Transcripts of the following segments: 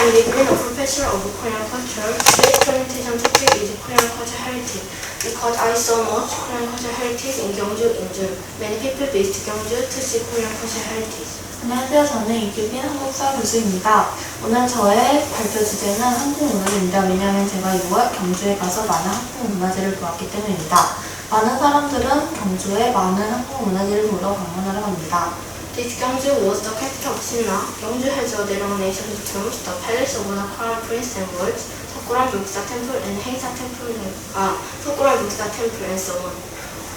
I'm degree a professor of Korean culture. Today's presentation topic is Korean culture heritage. Because I saw much Korean culture heritage in Gyeongju, Incheon. Many people visit Gyeongju to see Korean culture heritage. 안녕하세요. 저는 이규빈 한국사 교수입니다. 오늘 저의 발표 주제는 한국 문화재입니다. 왜냐하면 제가 6월 경주에 가서 많은 한국 문화재를 보았기 때문입니다. 많은 사람들은 경주에 많은 한국 문화재를 보러 방문하러 갑니다. This Gyeongju was the capital of Sinna. Gyeongju has a denomination tombs, the palace of the crown prince and lords, Sakuran Buksa temple and Haesa temple, ah, Sakuran Buksa temple and so on.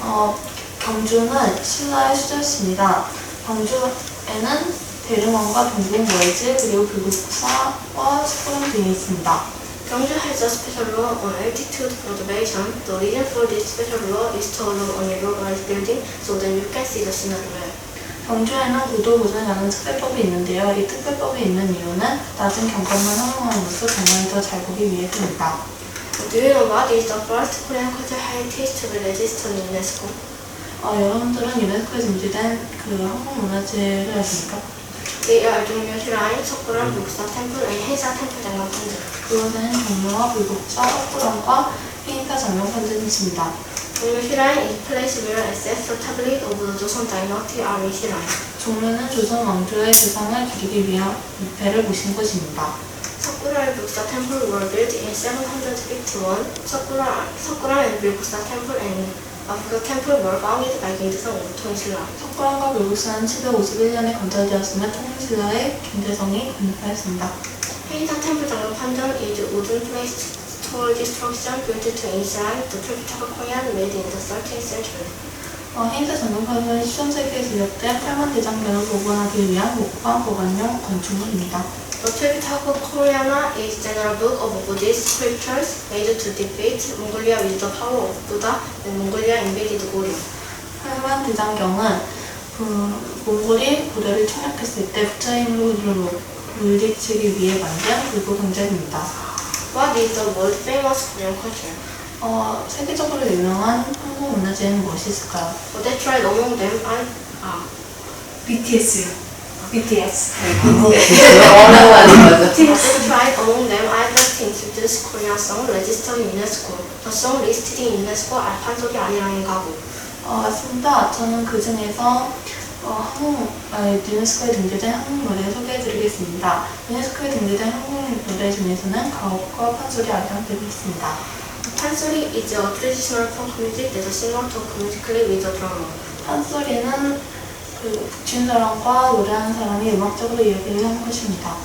어, 경주는 신라의 수도였습니다. 경주에는 대릉원과 동궁 월지 그리고 불국사와 석굴암 등이 있습니다. Gyeongju has a special law on altitude preservation. The reason for this special law is to allow on a low-rise building so that you can see the Sinna well. 경주에는 고도 보존이라는 특별법이 있는데요. 이 특별법이 있는 이유는 낮은 경관만 활용함으로써 경관이 더 잘 보기 위해서입니다. Do you know what is the first Korean cultural heritage to be registered in UNESCO? 어, 여러분들은 유네스코에 등재된 그 한국 문화재를 아십니까? They are Shrine, Sakuran Buksa Temple, and Haesa Temple 장갑판들. 그것은 종묘와 불국사, 석굴암과 페인타 장명판전입니다. Shrine is a place where access the tablet of the Joseon Dynasty are in Shrine. 종묘는 조선 왕조의 재상을 기리기 위한 위패를 모신 곳입니다. Sakuran Buksa Temple were built in 751. Sakura, Sakura and Buksa Temple and Africa Temple were founded by Kim of Tong신라. 석굴암과 불국사는 751년에 건설되었으며 통일신라의 김대성이 건립하였습니다. Haesa Temple 장갑판전 is wooden placed tall structure built to enshrine the typical Korean made in the 13th century. 어, 헤인사 전동판은 13세기에 제작된 8만 대장면을 복원하기 위한 목방 보관용 건축물입니다. The Tripitaka Koreana is general book of Buddhist scriptures made to defeat Mongolia with the power of Buddha and Mongolia invaded Goryeo. 8만 대장경은 그 몽골이 고려를 침략했을 때 부처의 힘으로 물리치기 위해 만든 불교 경전입니다. What is the world famous Korean culture? 어, 세계적으로 유명한 한국 문화재는 무엇이 있을까요? But that's right among them are ah, BTS요. BTS. 뭐라고 하는 거죠? that's right among them the things this Korean song registered in UNESCO. The song listed in UNESCO are 판소리 아니라는 가구. 어, 맞습니다. 저는 그 중에서 어, 한국, 아니, 유네스코에 등재된 한국 노래 소개해드리겠습니다. 유네스코에 등재된 한국 노래 중에서는 가옥과 판소리 아리랑들이 있습니다. 판소리 is a traditional folk music that is similar to musically with a drummer. 판소리는 그 북친 사람과 노래하는 사람이 음악적으로 이야기를 하는 것입니다.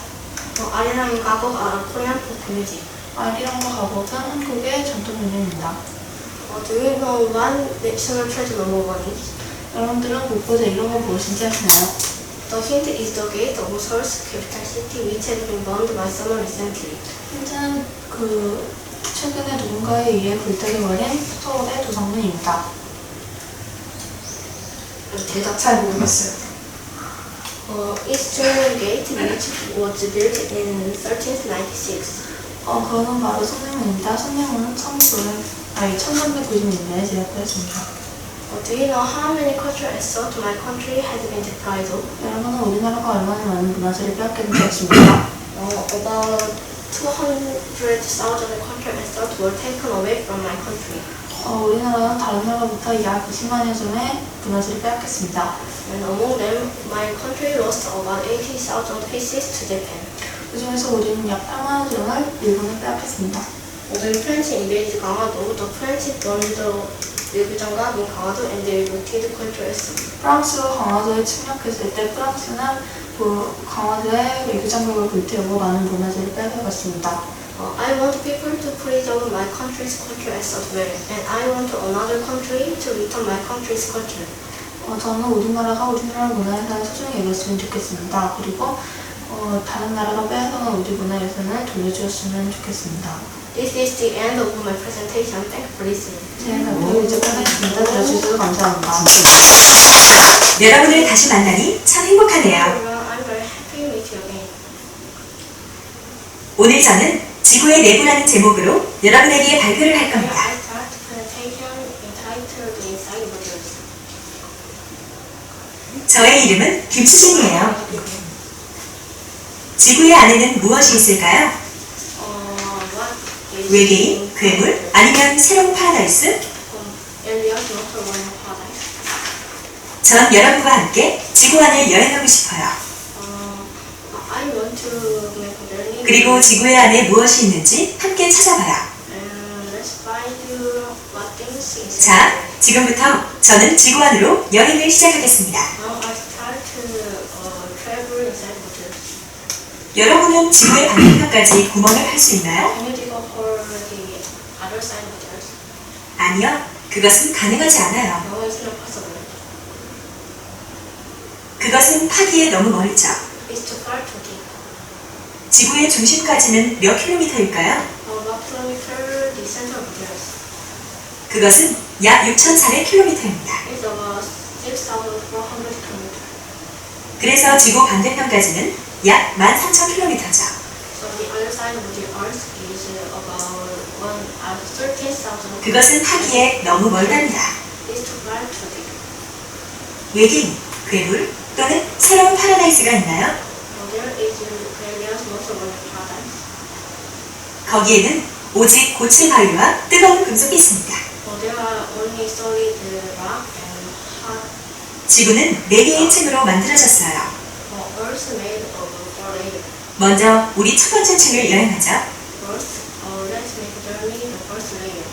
어, 아리랑인 가곡 are Korean folk music. 아리랑과 가곡은 한국의 전통 민요입니다. 어, do you know one national treasure number one is? 여러분들은 국보제 이런 거 무엇인지 아시나요? The hint is the gate of Seoul's capital city which has been burned by someone recently. 현재는 그 최근에 누군가에 의해 불태워버린 서울의 도성문입니다. 대답. 잘 모르겠어요. 어, East Jungmun Gate which was built in 1396. 어, 그거는 바로 성명문입니다. 성명문은 1900, 아니, 1390년대에 제작되었습니다. 어, do you know how many cultural assets my country has been deprived of? 여러분은 우리나라가 얼마나 많은 문화재를 빼앗겼는지 아십니까? 어, about 200,000 cultural assets were taken away from my country. 어, 우리나라는 다른 나라보다 약 20만여 전의 문화재를 빼앗겼습니다. And among them, my country lost about 80,000 pieces to Japan. 그 중에서 우리는 약 8만여 전을 일본에 빼앗겼습니다. When French invaded 강화도, the French burned the 외교장갑 in 강화도 and they cultural assets. 프랑스가 강화도에 침략했을 때 프랑스는 그 강화도의 외교장벽을 불태우고 많은 문화재를 빼앗겼습니다. Uh, I want people to preserve my country's cultural assets well, and I want another country to return my country's culture. 어, 저는 우리 나라가 우리나라 문화유산을 소중히 여겼으면 좋겠습니다. 그리고 어, 다른 나라가 빼앗아간 우리 문화유산을 돌려주었으면 좋겠습니다. This is the end of my presentation. Thank you for listening. 이제. 들어주셔서 감사합니다. 여러분을 다시 만나니 참 행복하네요. Everyone, I'm very happy to meet you again. 오늘 저는 지구의 내부라는 제목으로 여러분에게 발표를 할 겁니다. I start presentation entitled Inside Borders. 저의 이름은 김수진이에요. 지구의 안에는 무엇이 있을까요? 어, 외계인, 괴물, 아니면 새로운 파라다이스? um? 전 여러분과 함께 지구 안을 여행하고 싶어요. 어. 그리고 지구의 안에 무엇이 있는지 함께 찾아봐요. 자, 지금부터 저는 지구 안으로 여행을 시작하겠습니다. Uh. 여러분은 지구의 반대편까지 구멍을 할 수 있나요? Can you dig up for the the earth? 아니요. 그것은 가능하지 않아요. No, it's not possible. 그것은 파기에 너무 멀죠. It's too far to. 지구의 중심까지는 몇 킬로미터일까요? Uh, what kilometer the center of the earth? 그것은 약 6,400킬로미터입니다. It's about 6,400 kilometers. 그래서 지구 반대편까지는 약 13,000킬로미터죠. 그것은 파기에 너무 멀답니다. 외계인, 괴물 또는 새로운 파라다이스가 있나요? Uh, uh. 거기에는 오직 고체 바위와 뜨거운 금속이 있습니다. Uh, uh, 지구는 4개의 층으로 만들어졌어요. uh, earth made of four layers. 먼저 우리 첫 번째 층을 여행하죠. First, uh, let's make a journey the first layer.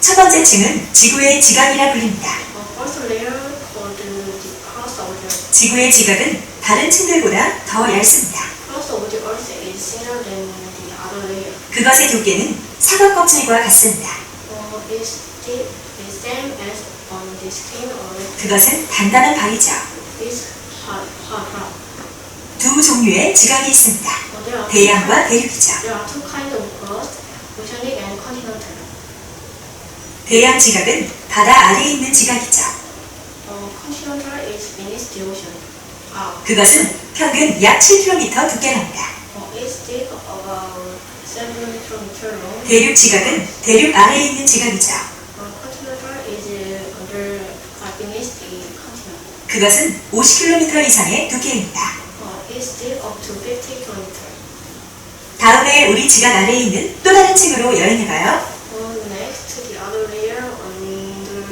첫 번째 층은 지구의 지각이라 불립니다. Uh, first layer called uh, the crust of the. 지구의 지각은 다른 층들보다 더 얇습니다. Crust of the earth is thinner than the other layer. 그것의 두께는 사과 껍질과 같습니다. Uh, it's the the same as on the skin or 그것은 단단한 바위죠. it's hard, hard. 두 종류의 지각이 있습니다. Uh, 대양과 대륙이죠. 대양 지각은 바다 아래에 있는 지각이죠. Uh. Uh, 그것은 평균 약 7km 두께랍니다. uh, it's thick about 7 kilometer long. 대륙 지각은 대륙 아래에 있는 지각이죠. Uh, uh, uh. 그것은 50km 이상의 두께입니다. Uh, it's thick up to 50 kilometer. 다음에 우리 지각 아래에 있는 또 다른 층으로 여행해봐요. Uh, next to the other layer under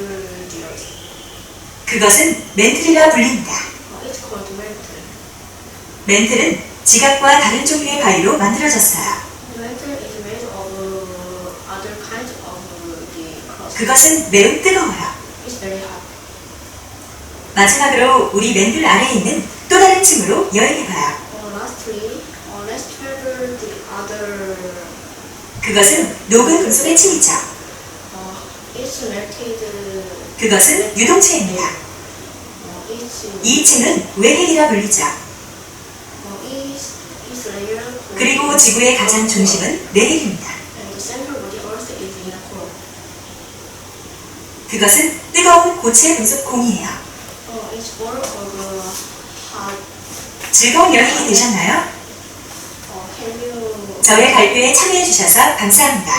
the earth. 그것은 멘틀이라 불립니다. Uh, it's called mantle. 멘틀은 지각과 다른 종류의 바위로 만들어졌어요. Mantle is made of uh, other kinds of the crust. 그것은 매우 뜨거워요. It's very hot. 마지막으로 우리 멘틀 아래에 있는 또 다른 층으로 여행해봐요. Uh, lastly, uh, let's travel the other. 그것은 녹은 금속의 층이죠. Uh, it's melted. 그것은 유동체입니다. Uh, it's 이 층은 외핵이라 불리죠. uh, it's, it's layer. 그리고 지구의 가장 중심은 내핵입니다. And the center of the earth is in the core. 그것은 뜨거운 고체 금속 공이에요. Uh, it's full of uh, hot. 즐거운 여행이 되셨나요? You? 저의 발표에 참여해주셔서 감사합니다.